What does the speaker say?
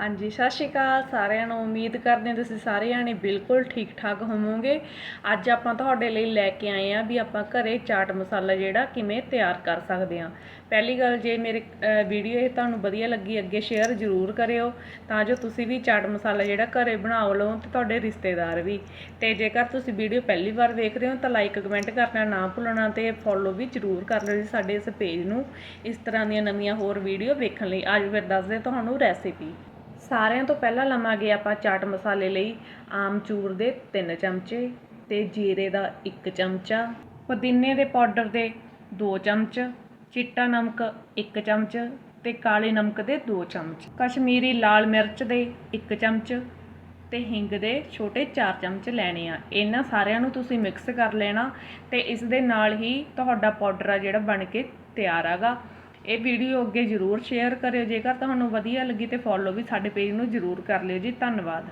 ਹਾਂਜੀ, ਸਤਿ ਸ਼੍ਰੀ ਅਕਾਲ ਸਾਰਿਆਂ ਨੂੰ। ਉਮੀਦ ਕਰਦੇ ਹਾਂ ਤੁਸੀਂ ਸਾਰੇ ਜਾਣੇ ਬਿਲਕੁਲ ਠੀਕ ਠਾਕ ਹੋਵੋਗੇ। ਅੱਜ ਆਪਾਂ ਤੁਹਾਡੇ ਲਈ ਲੈ ਕੇ ਆਏ ਆ ਵੀ ਆਪਾਂ ਘਰੇ ਚਾਟ ਮਸਾਲਾ ਜਿਹੜਾ ਕਿਵੇਂ ਤਿਆਰ ਕਰ ਸਕਦੇ ਹਾਂ। ਪਹਿਲੀ ਗੱਲ ਜੇ ਮੇਰੇ ਵੀਡੀਓ ਇਹ ਤੁਹਾਨੂੰ ਵਧੀਆ ਲੱਗੀ, ਅੱਗੇ ਸ਼ੇਅਰ ਜ਼ਰੂਰ ਕਰਿਓ। ਤਾਂ ਜੋ ਤੁਸੀਂ ਵੀ ਚਾਟ ਮਸਾਲਾ ਜਿਹੜਾ ਘਰੇ ਬਣਾ ਲਓ ਤੇ ਤੁਹਾਡੇ ਰਿਸ਼ਤੇਦਾਰ ਵੀ। ਤੇ ਜੇਕਰ ਤੁਸੀਂ ਵੀਡੀਓ ਪਹਿਲੀ ਵਾਰ ਵੇਖ ਰਹੇ ਹੋ ਤਾਂ ਲਾਈਕ ਕਮੈਂਟ ਕਰਨਾ ਨਾ ਭੁੱਲਣਾ ਤੇ ਫੋਲੋ ਵੀ ਜ਼ਰੂਰ ਕਰ ਲਿਓ ਜੀ ਸਾਡੇ ਇਸ ਪੇਜ ਨੂੰ। ਇਸ ਤਰ੍ਹਾਂ ਦੀਆਂ ਨਵੀਆਂ ਹੋਰ ਵੀਡੀਓ ਵੇਖਣ ਲਈ। ਅੱਜ ਫਿਰ ਦੱਸਦੇ ਤੁਹਾਨੂੰ ਰੈਸਿਪੀ ਸਾਰਿਆਂ ਤੋਂ ਪਹਿਲਾਂ ਲਵਾਂਗੇ ਆਪਾਂ ਚਾਟ ਮਸਾਲੇ ਲਈ ਆਮਚੂਰ ਦੇ 3 ਚਮਚੇ ਤੇ ਜੀਰੇ ਦਾ 1 ਚਮਚਾ, ਪੁਦੀਨੇ ਦੇ ਪਾਊਡਰ ਦੇ 2 ਚਮਚ, ਚਿੱਟਾ ਨਮਕ 1 ਚਮਚ ਤੇ ਕਾਲੇ ਨਮਕ ਦੇ 2 ਚਮਚ, ਕਸ਼ਮੀਰੀ ਲਾਲ ਮਿਰਚ ਦੇ 1 ਚਮਚ ਤੇ ਹਿੰਗ ਦੇ ਛੋਟੇ 4 ਚਮਚ ਲੈਣੇ ਆ। ਇਹਨਾਂ ਸਾਰਿਆਂ ਨੂੰ ਤੁਸੀਂ ਮਿਕਸ ਕਰ ਲੈਣਾ ਤੇ ਇਸ ਦੇ ਨਾਲ ਹੀ ਤੁਹਾਡਾ ਪਾਊਡਰ ਆ ਜਿਹੜਾ ਬਣ ਕੇ ਤਿਆਰ ਆਗਾ। ਇਹ ਵੀਡੀਓ ਅੱਗੇ ਜ਼ਰੂਰ ਸ਼ੇਅਰ ਕਰਿਓ। ਜੇਕਰ ਤੁਹਾਨੂੰ ਵਧੀਆ ਲੱਗੀ ਤੇ ਫੋਲੋ ਵੀ ਸਾਡੇ ਪੇਜ ਨੂੰ ਜ਼ਰੂਰ ਕਰ ਲਿਓ ਜੀ। ਧੰਨਵਾਦ।